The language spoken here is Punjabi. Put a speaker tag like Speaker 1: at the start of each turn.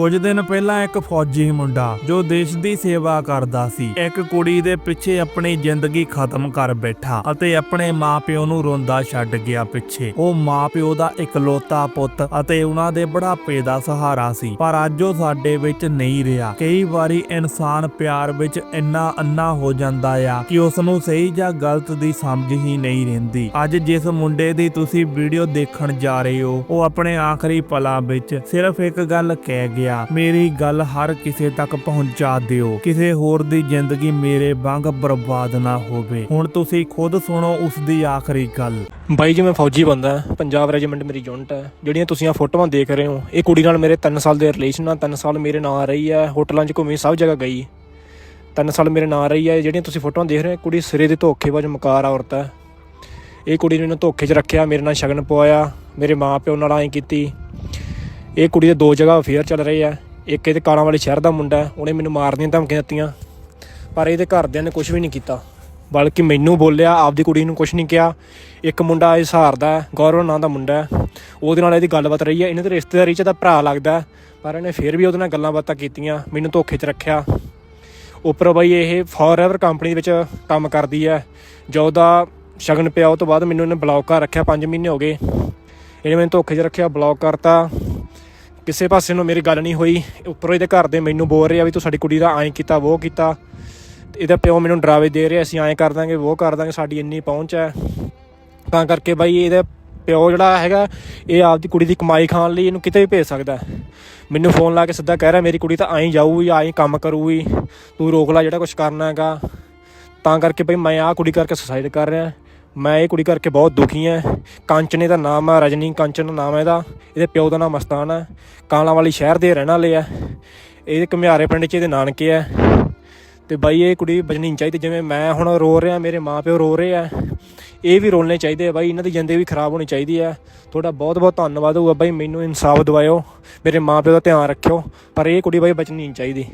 Speaker 1: ਕੁਝ ਦਿਨ ਪਹਿਲਾਂ ਇੱਕ ਫੌਜੀ ਮੁੰਡਾ ਜੋ ਦੇਸ਼ ਦੀ ਸੇਵਾ ਕਰਦਾ ਸੀ, ਇੱਕ ਕੁੜੀ ਦੇ ਪਿੱਛੇ ਆਪਣੀ ਜ਼ਿੰਦਗੀ ਖਤਮ ਕਰ ਬੈਠਾ ਅਤੇ ਆਪਣੇ ਮਾਪਿਓ ਨੂੰ ਰੋਂਦਾ ਛੱਡ ਗਿਆ ਪਿੱਛੇ। ਉਹ ਮਾਪਿਓ ਦਾ ਇਕਲੌਤਾ ਪੁੱਤ ਅਤੇ ਉਹਨਾਂ ਦੇ ਬੁਢਾਪੇ ਦਾ ਸਹਾਰਾ ਸੀ, ਪਰ ਅੱਜ ਉਹ ਸਾਡੇ ਵਿੱਚ ਨਹੀਂ ਰਿਹਾ। ਕਈ ਵਾਰੀ ਇਨਸਾਨ ਪਿਆਰ ਵਿੱਚ ਇੰਨਾ ਅੰਨਾ ਹੋ ਜਾਂਦਾ ਆ ਕਿ ਉਸ ਨੂੰ ਸਹੀ ਜਾਂ ਗਲਤ ਦੀ ਸਮਝ ਹੀ ਨਹੀਂ ਰਹਿੰਦੀ। ਅੱਜ ਜਿਸ ਮੁੰਡੇ ਦੀ ਤੁਸੀਂ ਵੀਡੀਓ ਦੇਖਣ ਜਾ ਰਹੇ ਹੋ, ਉਹ ਆਪਣੇ ਆਖਰੀ ਪਲਾਂ ਵਿੱਚ ਸਿਰਫ ਇੱਕ ਗੱਲ ਕਹਿ ਗਿਆ ਮੇਰੀ ਗੱਲ ਹਰ ਕਿਸੇ ਤੱਕ ਪਹੁੰਚਾ ਦਿਓ। ਕਿਸੇ ਹੋਰ ਦੀ ਜ਼ਿੰਦਗੀ ਮੇਰੇ ਵਾਂਗ ਬਰਬਾਦ ਨਾ ਹੋਵੇ। ਹੁਣ ਤੁਸੀਂ ਖੁਦ ਸੁਣੋ ਉਸ ਦੀ ਆਖਰੀ ਗੱਲ।
Speaker 2: ਬਾਈ ਜੀ, ਮੈਂ ਫੌਜੀ ਬੰਦਾ ਪੰਜਾਬ ਰੈਜੀਮੈਂਟ ਮੇਰੀ ਯੂਨਿਟ ਹੈ। ਜਿਹੜੀਆਂ ਤੁਸੀਂ ਆ ਫੋਟੋਆਂ ਦੇਖ ਰਹੇ ਹੋ, ਇਹ ਕੁੜੀ ਨਾਲ ਮੇਰੇ 3 ਸਾਲ ਦੇ ਰਿਲੇਸ਼ਨ ਆ। 3 ਸਾਲ ਮੇਰੇ ਨਾਲ ਰਹੀ ਹੈ ਹੋਟਲਾਂ 'ਚ ਘੁੰਮੀ, ਸਭ ਜਗ੍ਹਾ ਗਈ। 3 ਸਾਲ ਮੇਰੇ ਨਾਲ ਰਹੀ ਹੈ ਜਿਹੜੀਆਂ ਤੁਸੀਂ ਫੋਟੋਆਂ ਦੇਖ ਰਹੇ ਹੋ ਕੁੜੀ ਸਿਰੇ ਦੇ ਧੋਖੇਬਾਜ਼ ਮਕਾਰ ਔਰਤ ਹੈ। ਇਹ ਕੁੜੀ ਨੇ ਮੈਨੂੰ ਧੋਖੇ 'ਚ ਰੱਖਿਆ, ਮੇਰੇ ਨਾਲ ਸ਼ਗਨ ਪਵਾਇਆ। ਮੇਰੇ ਮਾਂ ਪਿਓ ਨਾਲ ਐਂ ਕੀਤੀ। ਇਹ ਕੁੜੀ ਦੇ ਦੋ ਜਗ੍ਹਾ ਅਫੇਅਰ ਚੱਲ ਰਹੇ ਆ। ਇੱਕ ਇਹਦੇ ਕਾਲਾਂ ਵਾਲੇ ਸ਼ਹਿਰ ਦਾ ਮੁੰਡਾ ਉਹਨੇ ਮੈਨੂੰ ਮਾਰਨ ਦੀਆਂ ਧਮਕੀਆਂ ਦਿੱਤੀਆਂ। ਪਰ ਇਹਦੇ ਘਰਦਿਆਂ ਨੇ ਕੁਝ ਵੀ ਨਹੀਂ ਕੀਤਾ। ਬਲਕਿ ਮੈਨੂੰ ਬੋਲਿਆ, ਆਪਦੀ ਕੁੜੀ ਨੂੰ ਕੁਝ ਨਹੀਂ ਕਿਹਾ। ਇੱਕ ਮੁੰਡਾ ਇਹ ਸਹਾਰਦਾ ਗੌਰਵ ਨਾਂ ਦਾ ਮੁੰਡਾ ਉਹਦੇ ਨਾਲ ਇਹਦੀ ਗੱਲਬਾਤ ਰਹੀ ਹੈ। ਇਹਨਾਂ ਦੇ ਰਿਸ਼ਤੇਦਾਰੀ 'ਚ ਤਾਂ ਭਰਾ ਲੱਗਦਾ ਪਰ ਇਹਨੇ ਫਿਰ ਵੀ ਉਹਦੇ ਨਾਲ ਗੱਲਾਂ ਬਾਤਾਂ ਕੀਤੀਆਂ, ਮੈਨੂੰ ਧੋਖੇ 'ਚ ਰੱਖਿਆ। ਉੱਪਰ ਬਈ ਇਹ ਫੋਰਐਵਰ ਕੰਪਨੀ ਵਿੱਚ ਕੰਮ ਕਰਦੀ ਹੈ। ਜੋ ਦਾ ਸ਼ਗਨ ਪਿਆ, ਉਹ ਤੋਂ ਬਾਅਦ ਮੈਨੂੰ ਇਹਨੇ ਬਲੌਕ ਕਰ ਰੱਖਿਆ 5 ਮਹੀਨੇ ਹੋ ਗਏ। ਇਹਨੇ ਮੈਨੂੰ ਧੋਖੇ 'ਚ ਰੱਖਿਆ ਬਲੌਕ ਕਰਤਾ। ਕਿਸੇ ਪਾਸੇ ਨੂੰ ਮੇਰੀ ਗੱਲ ਨਹੀਂ ਹੋਈ, ਉੱਪਰੋਂ ਇਹਦੇ ਘਰ ਦੇ ਮੈਨੂੰ ਬੋਲ ਰਿਹਾ ਵੀ ਤੂੰ ਸਾਡੀ ਕੁੜੀ ਦਾ ਐਂ ਕੀਤਾ ਉਹ ਕੀਤਾ। ਤੇ ਇਹਦਾ ਪਿਓ ਮੈਨੂੰ ਡਰਾਵੇ ਦੇ ਰਿਹਾ, ਅਸੀਂ ਐਂ ਕਰ ਦਾਂਗੇ ਉਹ ਕਰ ਦਾਂਗੇ, ਸਾਡੀ ਇੰਨੀ ਪਹੁੰਚ ਹੈ। ਤਾਂ ਕਰਕੇ ਬਾਈ ਇਹਦਾ ਪਿਓ ਜਿਹੜਾ ਹੈਗਾ, ਇਹ ਆਪਦੀ ਕੁੜੀ ਦੀ ਕਮਾਈ ਖਾਣ ਲਈ ਇਹਨੂੰ ਕਿਤੇ ਵੀ ਭੇਜ ਸਕਦਾ ਮੈਨੂੰ ਫੋਨ ਲਾ ਕੇ ਸਿੱਧਾ ਕਹਿ ਰਿਹਾ, ਮੇਰੀ ਕੁੜੀ ਤਾਂ ਐਂ ਜਾਊਗੀ, ਐਂ ਕੰਮ ਕਰੂਗੀ, ਤੂੰ ਰੋਕ ਲੈ ਜਿਹੜਾ ਕੁਝ ਕਰਨਾ ਹੈਗਾ। ਤਾਂ ਕਰਕੇ ਬਈ ਮੈਂ ਆਹ ਕੁੜੀ ਕਰਕੇ ਸੁਸਾਈਡ ਕਰ ਰਿਹਾ। ਮੈਂ ਇਹ ਕੁੜੀ ਕਰਕੇ ਬਹੁਤ ਦੁਖੀ ਹਾਂ ਕੰਚਨੇ ਦਾ ਨਾਮ ਹੈ ਰਜਨੀ ਕੰਚਨ ਨਾਮ ਹੈ ਇਹਦਾ। ਇਹਦੇ ਪਿਓ ਦਾ ਨਾਮ ਮਸਤਾਨ ਹੈ ਕਾਂਲਾ ਵਾਲੀ ਸ਼ਹਿਰ ਦੇ ਰਹਿਣ ਵਾਲੇ ਆ। ਇਹਦੇ ਘੁਮਿਆਰੇ ਪਿੰਡ 'ਚ ਇਹਦੇ ਨਾਨਕੇ ਆ। ਤੇ ਬਾਈ, ਇਹ ਕੁੜੀ ਬਚਣੀ ਨਹੀਂ ਚਾਹੀਦੀ। ਜਿਵੇਂ ਮੈਂ ਹੁਣ ਰੋ ਰਿਹਾ, ਮੇਰੇ ਮਾਪਿਓ ਰੋ ਰਹੇ ਆ। ਇਹ ਵੀ ਰੋਲਣੇ ਚਾਹੀਦੇ ਆ ਬਾਈ। ਇਹਨਾਂ ਦੀ ਜ਼ਿੰਦਗੀ ਵੀ ਖਰਾਬ ਹੋਣੀ ਚਾਹੀਦੀ ਆ। ਤੁਹਾਡਾ ਬਹੁਤ ਬਹੁਤ ਧੰਨਵਾਦ ਹੋਊਗਾ ਬਾਈ। ਮੈਨੂੰ ਇਨਸਾਫ ਦਿਵਾਇਓ। ਮੇਰੇ ਮਾਪਿਓ ਦਾ ਧਿਆਨ ਰੱਖਿਓ। ਪਰ ਇਹ ਕੁੜੀ ਬਾਈ ਬਚਣੀ ਨਹੀਂ ਚਾਹੀਦੀ।